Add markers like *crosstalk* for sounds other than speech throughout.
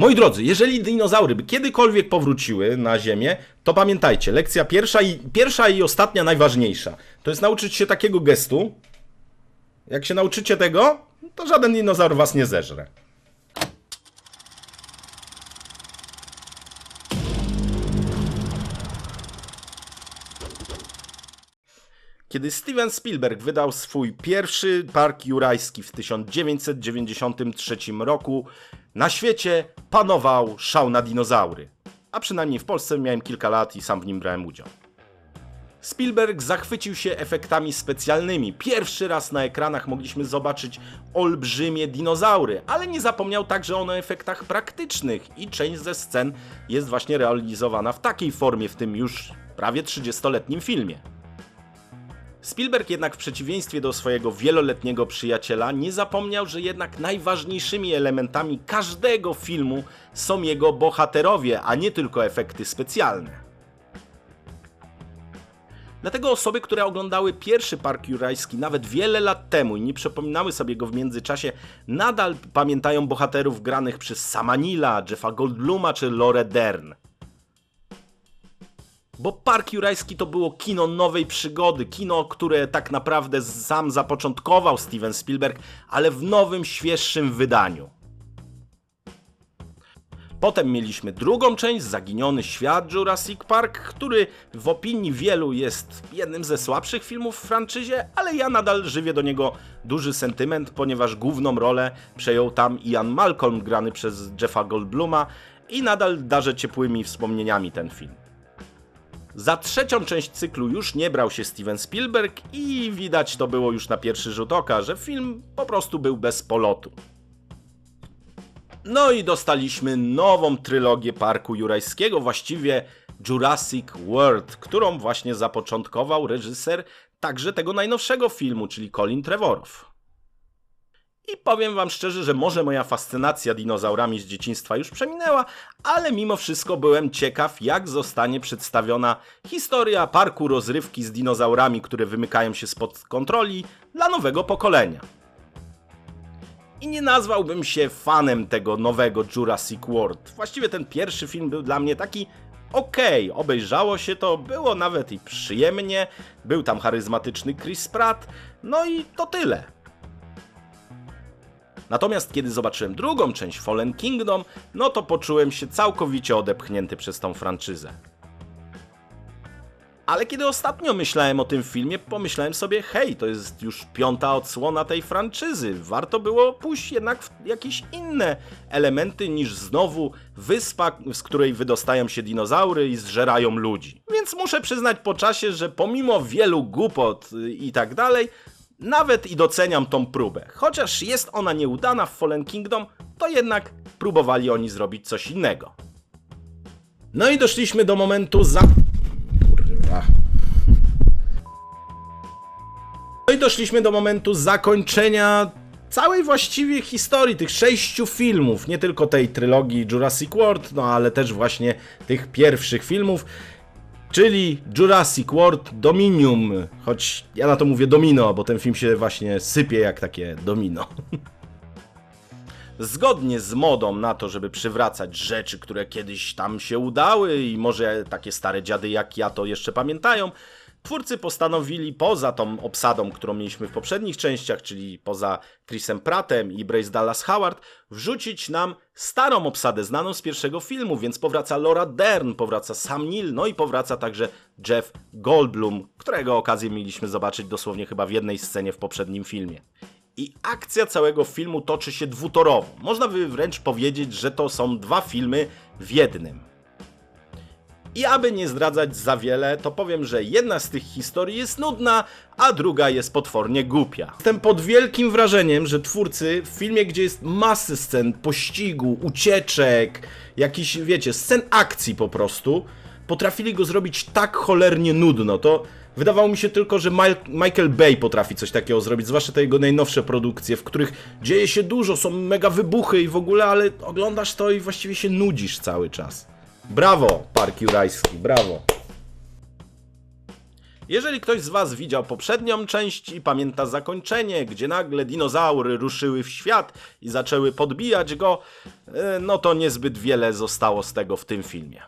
Moi drodzy, jeżeli dinozaury by kiedykolwiek powróciły na Ziemię, to pamiętajcie, lekcja pierwsza i, pierwsza i ostatnia najważniejsza. To jest nauczyć się takiego gestu. Jak się nauczycie tego, to żaden dinozaur was nie zeżre. Kiedy Steven Spielberg wydał swój pierwszy park jurajski w 1993 roku, na świecie panował szał na dinozaury. A przynajmniej w Polsce miałem kilka lat i sam w nim brałem udział. Spielberg zachwycił się efektami specjalnymi. Pierwszy raz na ekranach mogliśmy zobaczyć olbrzymie dinozaury, ale nie zapomniał także on o efektach praktycznych i część ze scen jest właśnie realizowana w takiej formie w tym już prawie 30-letnim filmie. Spielberg jednak w przeciwieństwie do swojego wieloletniego przyjaciela nie zapomniał, że jednak najważniejszymi elementami każdego filmu są jego bohaterowie, a nie tylko efekty specjalne. Dlatego osoby, które oglądały pierwszy Park Jurajski nawet wiele lat temu i nie przypominały sobie go w międzyczasie, nadal pamiętają bohaterów granych przez Sama Neila, Jeffa Goldbluma czy Lore Dern. Bo Park Jurajski to było kino nowej przygody, kino, które tak naprawdę sam zapoczątkował Steven Spielberg, ale w nowym, świeższym wydaniu. Potem mieliśmy drugą część, Zaginiony Świat Jurassic Park, który w opinii wielu jest jednym ze słabszych filmów w franczyzie, ale ja nadal żywię do niego duży sentyment, ponieważ główną rolę przejął tam Ian Malcolm, grany przez Jeffa Goldbluma i nadal darzę ciepłymi wspomnieniami ten film. Za trzecią część cyklu już nie brał się Steven Spielberg i widać to było już na pierwszy rzut oka, że film po prostu był bez polotu. No i dostaliśmy nową trylogię Parku Jurajskiego, właściwie Jurassic World, którą właśnie zapoczątkował reżyser także tego najnowszego filmu, czyli Colin Trevorrow. I powiem wam szczerze, że może moja fascynacja dinozaurami z dzieciństwa już przeminęła, ale mimo wszystko byłem ciekaw, jak zostanie przedstawiona historia parku rozrywki z dinozaurami, które wymykają się spod kontroli dla nowego pokolenia. I nie nazwałbym się fanem tego nowego Jurassic World. Właściwie ten pierwszy film był dla mnie taki okej, obejrzało się to, było nawet i przyjemnie, był tam charyzmatyczny Chris Pratt, no i to tyle. Natomiast kiedy zobaczyłem drugą część Fallen Kingdom, no to poczułem się całkowicie odepchnięty przez tą franczyzę. Ale kiedy ostatnio myślałem o tym filmie, pomyślałem sobie, hej, to jest już piąta odsłona tej franczyzy. Warto było pójść jednak w jakieś inne elementy niż znowu wyspa, z której wydostają się dinozaury i zżerają ludzi. Więc muszę przyznać po czasie, że pomimo wielu głupot y, i tak dalej, nawet i doceniam tą próbę. Chociaż jest ona nieudana w Fallen Kingdom, to jednak próbowali oni zrobić coś innego. No i doszliśmy do momentu za... Kurwa. No i doszliśmy do momentu zakończenia całej właściwie historii tych sześciu filmów, nie tylko tej trylogii Jurassic World, no ale też właśnie tych pierwszych filmów, czyli Jurassic World Dominium, choć ja na to mówię domino, bo ten film się właśnie sypie jak takie domino. *laughs* Zgodnie z modą na to, żeby przywracać rzeczy, które kiedyś tam się udały i może takie stare dziady jak ja to jeszcze pamiętają, twórcy postanowili poza tą obsadą, którą mieliśmy w poprzednich częściach, czyli poza Chrisem Prattem i Brace Dallas Howard, wrzucić nam starą obsadę znaną z pierwszego filmu, więc powraca Laura Dern, powraca Sam Neill, no i powraca także Jeff Goldblum, którego okazję mieliśmy zobaczyć dosłownie chyba w jednej scenie w poprzednim filmie. I akcja całego filmu toczy się dwutorowo. Można by wręcz powiedzieć, że to są dwa filmy w jednym. I aby nie zdradzać za wiele, to powiem, że jedna z tych historii jest nudna, a druga jest potwornie głupia. Jestem pod wielkim wrażeniem, że twórcy w filmie, gdzie jest masy scen pościgu, ucieczek, jakichś, wiecie, scen akcji po prostu, potrafili go zrobić tak cholernie nudno. To wydawało mi się tylko, że Michael Bay potrafi coś takiego zrobić, zwłaszcza te jego najnowsze produkcje, w których dzieje się dużo, są mega wybuchy i w ogóle, ale oglądasz to i właściwie się nudzisz cały czas. Brawo, Park Jurajski, brawo. Jeżeli ktoś z Was widział poprzednią część i pamięta zakończenie, gdzie nagle dinozaury ruszyły w świat i zaczęły podbijać go, e, no to niezbyt wiele zostało z tego w tym filmie.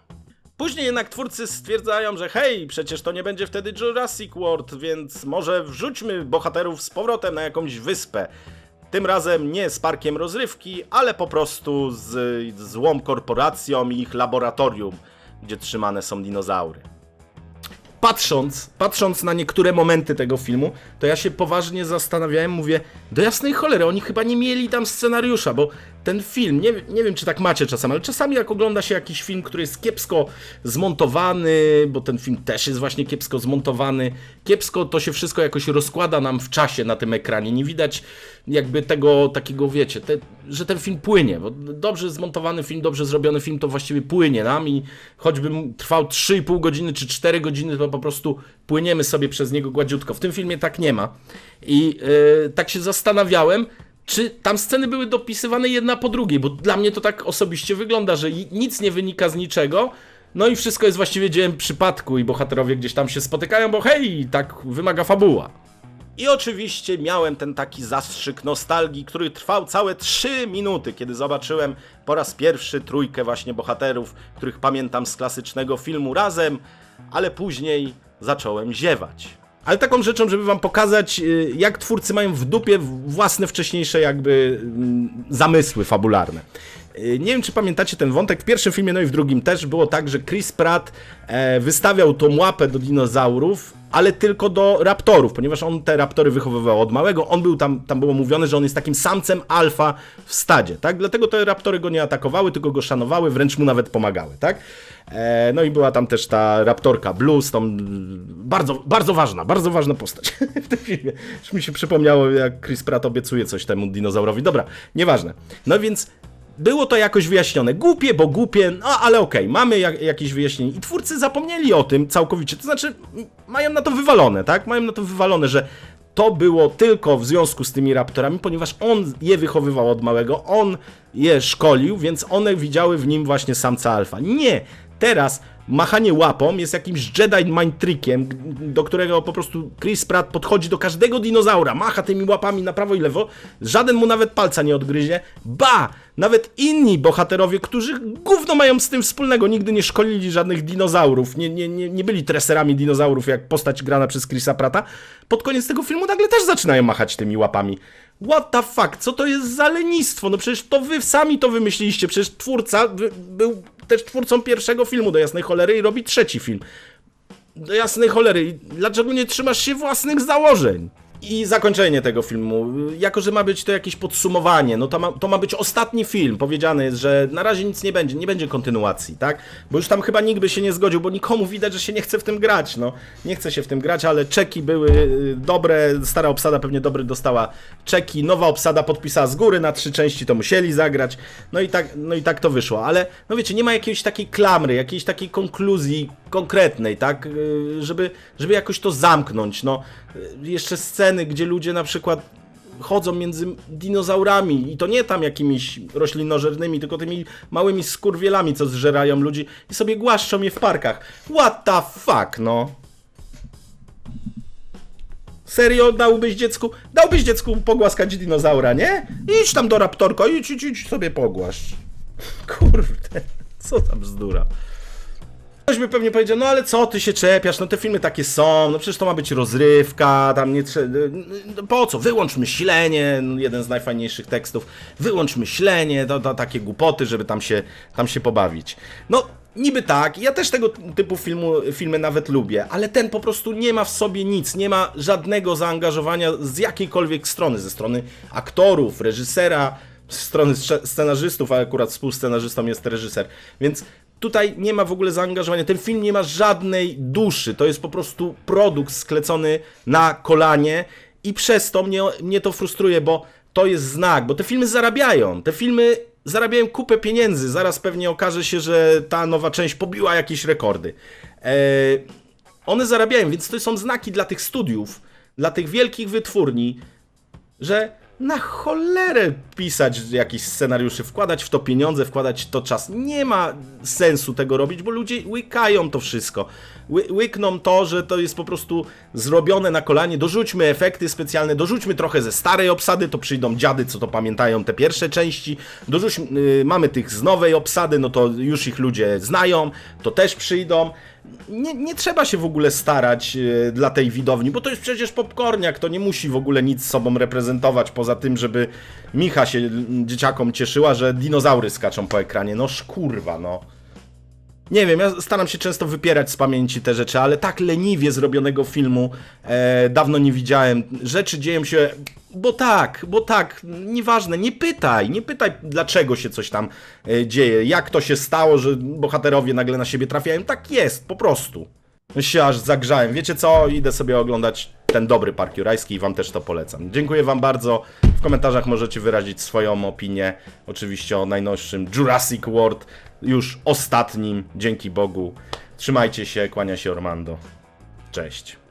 Później jednak twórcy stwierdzają, że hej, przecież to nie będzie wtedy Jurassic World, więc może wrzućmy bohaterów z powrotem na jakąś wyspę. Tym razem nie z parkiem rozrywki, ale po prostu z złą korporacją i ich laboratorium, gdzie trzymane są dinozaury. Patrząc, patrząc na niektóre momenty tego filmu, to ja się poważnie zastanawiałem, mówię, do jasnej cholery, oni chyba nie mieli tam scenariusza, bo ten film, nie, nie wiem czy tak macie czasami, ale czasami jak ogląda się jakiś film, który jest kiepsko zmontowany, bo ten film też jest właśnie kiepsko zmontowany, kiepsko to się wszystko jakoś rozkłada nam w czasie na tym ekranie, nie widać jakby tego takiego, wiecie, te, że ten film płynie, bo dobrze zmontowany film, dobrze zrobiony film to właściwie płynie nam i choćby trwał 3,5 godziny czy 4 godziny, to po prostu płyniemy sobie przez niego gładziutko. W tym filmie tak nie ma. I yy, tak się zastanawiałem, czy tam sceny były dopisywane jedna po drugiej, bo dla mnie to tak osobiście wygląda, że nic nie wynika z niczego, no i wszystko jest właściwie dziełem przypadku i bohaterowie gdzieś tam się spotykają, bo hej, tak wymaga fabuła. I oczywiście miałem ten taki zastrzyk nostalgii, który trwał całe 3 minuty, kiedy zobaczyłem po raz pierwszy trójkę właśnie bohaterów, których pamiętam z klasycznego filmu razem, ale później zacząłem ziewać. Ale taką rzeczą, żeby wam pokazać, y, jak twórcy mają w dupie własne wcześniejsze jakby mm, zamysły fabularne. Y, nie wiem, czy pamiętacie ten wątek. W pierwszym filmie, no i w drugim też było tak, że Chris Pratt e, wystawiał tą łapę do dinozaurów, ale tylko do raptorów, ponieważ on te raptory wychowywał od małego. On był tam, tam było mówione, że on jest takim samcem alfa w stadzie, tak? Dlatego te raptory go nie atakowały, tylko go szanowały, wręcz mu nawet pomagały, tak? E, no i była tam też ta raptorka Blues, tą bardzo, bardzo ważna, bardzo ważna postać *laughs* w tym filmie. Już mi się przypomniało, jak Chris Pratt obiecuje coś temu dinozaurowi. Dobra, nieważne. No więc było to jakoś wyjaśnione. Głupie, bo głupie, no ale okej, okay, mamy jak, jakieś wyjaśnienie. I twórcy zapomnieli o tym całkowicie. To znaczy, mają na to wywalone, tak? Mają na to wywalone, że to było tylko w związku z tymi raptorami, ponieważ on je wychowywał od małego, on je szkolił, więc one widziały w nim właśnie samca alfa. Nie! Teraz machanie łapą jest jakimś Jedi mind trickiem, do którego po prostu Chris Pratt podchodzi do każdego dinozaura, macha tymi łapami na prawo i lewo, żaden mu nawet palca nie odgryzie. Ba! Nawet inni bohaterowie, którzy gówno mają z tym wspólnego, nigdy nie szkolili żadnych dinozaurów, nie, nie, nie, nie byli treserami dinozaurów, jak postać grana przez Chrisa Prata, pod koniec tego filmu nagle też zaczynają machać tymi łapami. What the fuck? Co to jest za lenistwo? No przecież to wy sami to wymyśliliście, przecież twórca był też twórcą pierwszego filmu do jasnej cholery i robi trzeci film. Do jasnej cholery, dlaczego nie trzymasz się własnych założeń? I zakończenie tego filmu. Jako, że ma być to jakieś podsumowanie, no to ma, to ma być ostatni film. Powiedziane jest, że na razie nic nie będzie, nie będzie kontynuacji, tak? Bo już tam chyba nikt by się nie zgodził, bo nikomu widać, że się nie chce w tym grać, no. Nie chce się w tym grać, ale czeki były y, dobre, stara obsada pewnie dobry dostała czeki, nowa obsada podpisała z góry, na trzy części to musieli zagrać, no i tak, no i tak to wyszło, ale no wiecie, nie ma jakiejś takiej klamry, jakiejś takiej konkluzji konkretnej, tak? Y, żeby, żeby jakoś to zamknąć, no. Y, jeszcze sceny gdzie ludzie na przykład chodzą między dinozaurami i to nie tam jakimiś roślinożernymi, tylko tymi małymi skurwielami, co zżerają ludzi i sobie głaszczą je w parkach. What the fuck, no. Serio dałbyś dziecku, dałbyś dziecku pogłaskać dinozaura, nie? Idź tam do raptorka, idź, idź, idź sobie pogłaszcz. *laughs* Kurde, co tam bzdura. Ktoś by pewnie powiedział, no ale co ty się czepiasz, no te filmy takie są, no przecież to ma być rozrywka, tam nie trzeba, no po co, wyłącz myślenie, no jeden z najfajniejszych tekstów, wyłącz myślenie, to, to takie głupoty, żeby tam się, tam się pobawić. No, Niby tak, ja też tego typu filmu, filmy nawet lubię, ale ten po prostu nie ma w sobie nic, nie ma żadnego zaangażowania z jakiejkolwiek strony, ze strony aktorów, reżysera, strony scenarzystów, a akurat współscenarzystą jest reżyser. Więc tutaj nie ma w ogóle zaangażowania. Ten film nie ma żadnej duszy. To jest po prostu produkt sklecony na kolanie i przez to mnie, mnie to frustruje, bo to jest znak, bo te filmy zarabiają. Te filmy zarabiają kupę pieniędzy. Zaraz pewnie okaże się, że ta nowa część pobiła jakieś rekordy. Eee, one zarabiają, więc to są znaki dla tych studiów, dla tych wielkich wytwórni, że na cholerę pisać jakieś scenariusze, wkładać w to pieniądze, wkładać w to czas. Nie ma sensu tego robić, bo ludzie łykają to wszystko. Ły, łykną to, że to jest po prostu zrobione na kolanie. Dorzućmy efekty specjalne, dorzućmy trochę ze starej obsady, to przyjdą dziady, co to pamiętają te pierwsze części. Dorzućmy, y, mamy tych z nowej obsady, no to już ich ludzie znają, to też przyjdą nie, nie trzeba się w ogóle starać e, dla tej widowni, bo to jest przecież popcorniak, to nie musi w ogóle nic sobą reprezentować, poza tym, żeby Micha się dzieciakom cieszyła, że dinozaury skaczą po ekranie. No szkurwa, no. Nie wiem, ja staram się często wypierać z pamięci te rzeczy, ale tak leniwie zrobionego filmu e, dawno nie widziałem. Rzeczy dzieją się, bo tak, bo tak, nieważne, nie pytaj, nie pytaj dlaczego się coś tam e, dzieje, jak to się stało, że bohaterowie nagle na siebie trafiają. Tak jest, po prostu. No się aż zagrzałem. Wiecie co? Idę sobie oglądać ten dobry Park Jurajski i wam też to polecam. Dziękuję wam bardzo. W komentarzach możecie wyrazić swoją opinię. Oczywiście o najnowszym Jurassic World. Już ostatnim, dzięki Bogu. Trzymajcie się, kłania się Ormando. Cześć.